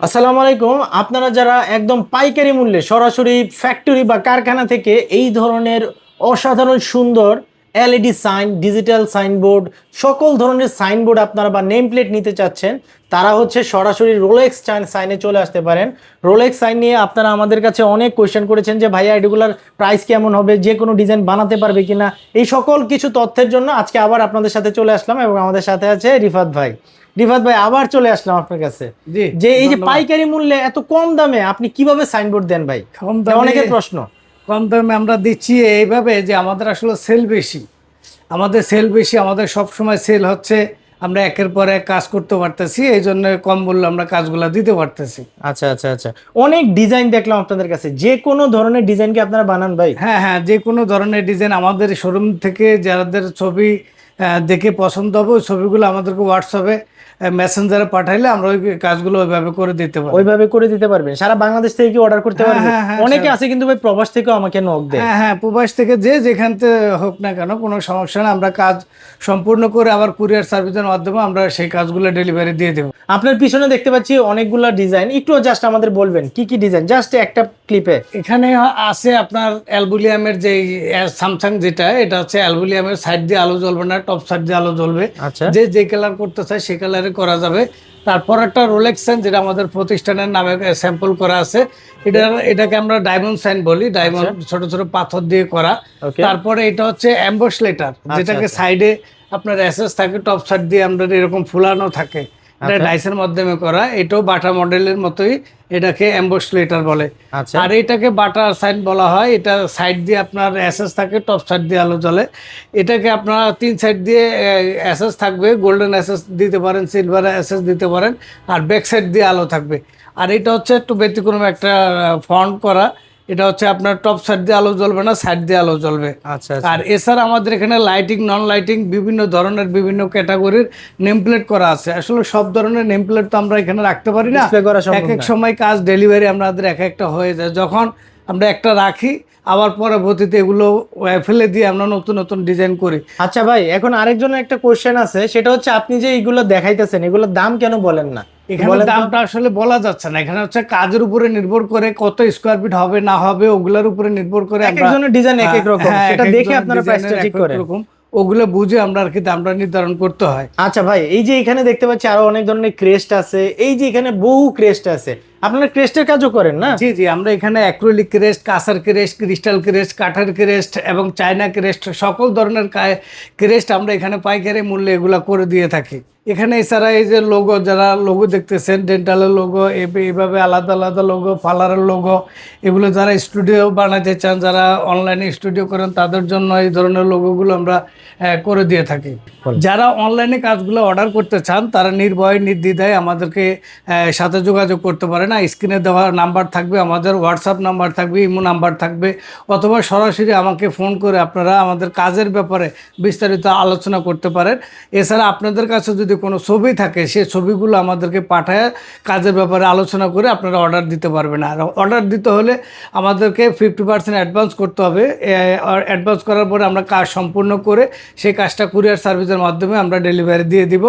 আসসালামু আলাইকুম। আপনারা যারা একদম পাইকারি মূল্যে সরাসরি ফ্যাক্টরি বা কারখানা থেকে এই ধরনের অসাধারণ সুন্দর এলইডি সাইন ডিজিটাল সাইনবোর্ড সকল ধরনের সাইনবোর্ড আপনারা বা নেম প্লেট নিতে চাচ্ছেন, তারা হচ্ছে সরাসরি রোলেক্স চাইন সাইনে চলে আসতে পারেন। রোলেক্স সাইন নিয়ে আপনারা আমাদের কাছে অনেক কোয়েশ্চেন করেছেন যে, ভাইয়া, এগুলার প্রাইস কেমন হবে? যে কোনো ডিজাইন বানাতে পারবে কিনা? এই সকল কিছু তথ্যের জন্য আজকে আবার আপনাদের সাথে চলে আসলাম এবং আমাদের সাথে আছে রিফাত ভাই। রিফাত ভাই আবার চলে আসলাম আপনার কাছে। যে এই যে পাইকারি মূল্যে এত কম দামে আপনি কীভাবে সাইনবোর্ড দেন ভাই? কম দামে অনেকের প্রশ্ন। কম দামে আমরা দিচ্ছি এইভাবে যে আমাদের আসলে সেল বেশি। আমাদের সেল বেশি আমাদের সব সময় সেল হচ্ছে আমরা একের পর এক কাজ করতে পারতেছি এই জন্য কম মূল্যে আমরা কাজগুলো দিতে পারতেছি। আচ্ছা আচ্ছা আচ্ছা। অনেক ডিজাইন দেখলাম আপনাদের কাছে। যে কোনো ধরনের ডিজাইন কি আপনারা বানান ভাই? হ্যাঁ হ্যাঁ যে কোনো ধরনের ডিজাইন আমাদের শোরুম থেকে যাদের ছবি দেখে পছন্দ হবে ওই ছবিগুলো আমাদেরকে হোয়াটসঅ্যাপে মেসেঞ্জারে পাঠাইলে আমরা ওই কাজগুলো ওইভাবে করে দিতে পারি ওইভাবে করে দিতে পারবেন। সারা বাংলাদেশ থেকে কি অর্ডার করতে হ্যাঁ, পারবেন হ্যাঁ, হ্যাঁ, অনেকে আছে কিন্তু ভাই প্রবাস থেকেও আমাকে নক দেয়। হ্যাঁ হ্যাঁ প্রবাস থেকে যে যেখান থেকে হোক না কেন কোনো সমস্যা না আমরা কাজ সম্পূর্ণ করে আবার কুরিয়ার সার্ভিসের মাধ্যমে আমরা সেই কাজগুলো ডেলিভারি দিয়ে দেবো। আপনার পিছনে দেখতে পাচ্ছি অনেকগুলা ডিজাইন একটু জাস্ট আমাদের বলবেন কি কি ডিজাইন জাস্ট একটা ক্লিপে এখানে আছে আপনার অ্যালবুলিয়ামের যে স্যামসাং যেটা এটা হচ্ছে অ্যালবুলিয়ামের সাইড দিয়ে আলো জ্বলবে না টপ সাইড দিয়ে আলো জ্বলবে। আচ্ছা। যে যে কালার করতে চায় সে কালারে করা যাবে। তারপর একটা রোলেক্সেন যেটা আমাদের প্রতিষ্ঠানের নামে স্যাম্পল করা আছে। এটা এটাকে আমরা ডায়মন্ড সাইন বলি। ডায়মন্ড ছোট ছোট পাথর দিয়ে করা। তারপরে এটা হচ্ছে অ্যাম্বস লেটার যেটাকে আচ্ছা। সাইডে আপনার অ্যাসেস থাকে টপ সাইড দিয়ে আমরা এরকম ফুলানো থাকে। এটা আচ্ছা। ডাইসের মাধ্যমে করা এটাও বাটা মডেলের মতোই এটাকে অ্যাম্বস লেটার বলে। আচ্ছা। আর এটাকে বাটার সাইড বলা হয় এটা সাইড দিয়ে আপনার অ্যাসেস থাকে টপ সাইড দিয়ে আলো জ্বলে। এটাকে আপনার তিন সাইড দিয়ে অ্যাসেস থাকবে গোল্ডেন অ্যাসেস দিতে পারেন সিলভার অ্যাসেস দিতে পারেন আর ব্যাক সাইড দিয়ে আলো থাকবে। আর এটা হচ্ছে একটু ব্যতিক্রম একটা ফন্ট করা। এটা হচ্ছে আপনার টপ সাইড দিয়ে আলো জ্বলবে না সাইড দিয়ে আলো জ্বলবে। আচ্ছা আচ্ছা। আর এছাড়া আমাদের এখানে লাইটিং নন লাইটিং বিভিন্ন ধরনের বিভিন্ন ক্যাটাগরির নেমপ্লেট করা আছে। আসলে সব ধরনের নেমপ্লেট তো আমরা এখানে রাখতে পারি না। এক এক সময় কাজ ডেলিভারি আমাদের এক একটা হয়ে যায়। যখন আমরা একটা রাখি আবার পরবর্তীতে এগুলো ফেলে দিয়ে আমরা নতুন নতুন ডিজাইন করি। আচ্ছা ভাই এখন আরেকজনের একটা কোশ্চেন আছে সেটা হচ্ছে আপনি যে এইগুলো দেখাইতেছেন এগুলোর দাম কেন বলেন না? এখানে দামটা আসলে বলা যাচ্ছে না। এখানে হচ্ছে কাজের উপরে নির্ভর করে কত স্কোয়ার ফিট হবে না হবে ওগুলোর উপরে নির্ভর করে একজনের ডিজাইন এক এক রকম। হ্যাঁ, সেটা দেখে আপনারা প্রাইসটা ঠিক করেন। ওগুলো বুঝে আমরা আর কি দামটা নির্ধারণ করতে হয়। আচ্ছা ভাই এই যে এখানে দেখতে পাচ্ছি আরও অনেক ধরনের ক্রেস্ট আছে। এই যে এখানে বহু ক্রেস্ট আছে। আপনারা ক্রেস্টের কাজও করেন না? জি জি আমরা এখানে অ্যাক্রিলিক ক্রেস্ট কাঁসার ক্রেস্ট ক্রিস্টাল ক্রেস্ট কাঠের ক্রেস্ট এবং চায়না ক্রেস্ট সকল ধরনের ক্রেস্ট আমরা এখানে পাইকারি মূল্যে এগুলো করে দিয়ে থাকি। এখানে এছাড়া এই যে লোগো যারা লোগো দেখতেছেন ডেন্টালের লোগো এইভাবে আলাদা আলাদা লোগো পার্লারের লোগো এগুলো যারা স্টুডিও বানাতে চান যারা অনলাইনে স্টুডিও করেন তাদের জন্য এই ধরনের লোগোগুলো আমরা করে দিয়ে থাকি। যারা অনলাইনে কাজগুলো অর্ডার করতে চান তারা নির্ভয় নির্দ্বিধায় আমাদেরকে সাথে যোগাযোগ করতে পারে না, স্ক্রিনে দেওয়া নাম্বার থাকবে, আমাদের হোয়াটসঅ্যাপ নাম্বার থাকবে, ইমো নাম্বার থাকবে, অথবা সরাসরি আমাকে ফোন করে আপনারা আমাদের কাজের ব্যাপারে বিস্তারিত আলোচনা করতে পারেন। এছাড়া আপনাদের কাছে যদি কোনো ছবি থাকে, সে ছবিগুলো আমাদেরকে পাঠায়, কাজের ব্যাপারে আলোচনা করে আপনারা অর্ডার দিতে পারবেন। আর অর্ডার দিতে হলে আমাদেরকে ফিফটি পার্সেন্ট অ্যাডভান্স করতে হবে। অ্যাডভান্স করার পরে আমরা কাজ সম্পূর্ণ করে সেই কাজটা কুরিয়ার সার্ভিসের মাধ্যমে আমরা ডেলিভারি দিয়ে দিব।